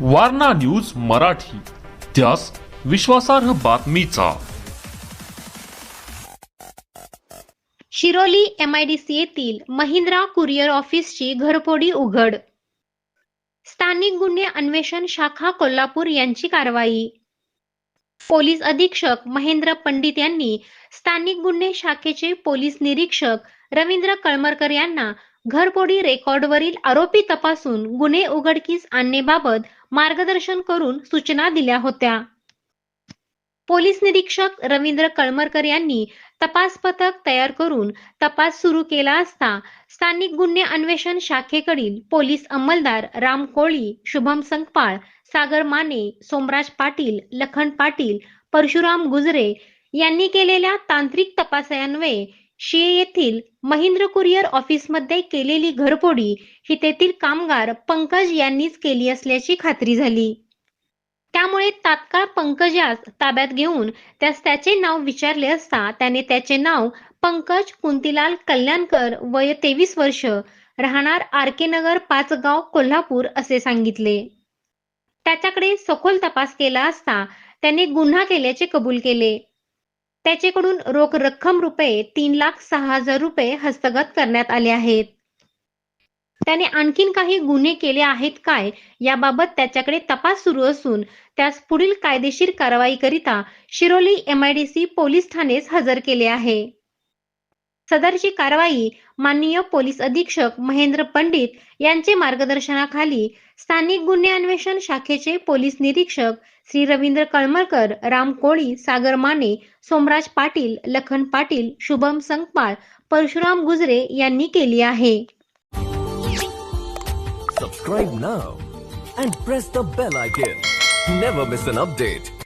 Warna news Marathi. त्यास विश्वासार्ह बातमीचा. शिरोली एमआयडीसी येथील महिंद्रा कुरिअर ऑफिसची घरफोडी उघड. स्थानिक गुन्हे अन्वेषण शाखा कोल्हापूर यांची कारवाई. पोलीस अधीक्षक महेंद्र पंडित यांनी स्थानिक गुन्हे शाखेचे पोलीस निरीक्षक रवींद्र कळमरकर यांना घरफोडी रेकॉर्डवरील आरोपी तपासून गुन्हे उघडकीस आणण्याबाबत मार्गदर्शन करून सूचना दिल्या होत्या. पोलीस निरीक्षक रवींद्र कळमरकर यांनी तपास पथक तयार करून तपास सुरू केला असता स्थानिक गुन्हे अन्वेषण शाखेकडील पोलीस अंमलदार राम कोळी शुभम संकपाळ सागर माने सोमराज पाटील लखन पाटील परशुराम गुजरे यांनी केलेल्या तांत्रिक तपासान्वये शिये येथील महिंद्र कुरिअर ऑफिसमध्ये केलेली घरफोडी ही तेथील कामगार पंकज यांनीच केली असल्याची खात्री झाली. त्यामुळे तात्काळ पंकजास ताब्यात घेऊन त्यास त्याचे नाव विचारले असता त्याने त्याचे नाव पंकज कुंतीलाल कल्याणकर वय तेवीस वर्ष राहणार आर के नगर पाचगाव कोल्हापूर असे सांगितले. त्याच्याकडे सखोल तपास केला असता त्याने गुन्हा केल्याचे कबूल केले. त्याच्याकडून रोख रक्कम रुपये तीन लाख सहा हजार रुपये हस्तगत करण्यात आले आहेत. त्याने आणखीन काही गुन्हे केले आहेत काय याबाबत त्याच्याकडे तपास सुरू असून त्यास पुढील कायदेशीर कारवाई करिता शिरोली एमआयडीसी पोलीस ठाणेस हजर केले आहे. सदरची कारवाई माननीय पोलीस अधीक्षक महेंद्र पंडित यांचे मार्गदर्शनाखाली स्थानिक गुन्हे अन्वेषण शाखेचे पोलीस निरीक्षक श्री रवींद्र कळमळकर राम कोळी सागर माने सोमराज पाटील लखन पाटील शुभम संकपाळ परशुराम गुजरे यांनी केली आहे. Subscribe now and press the bell icon never miss an update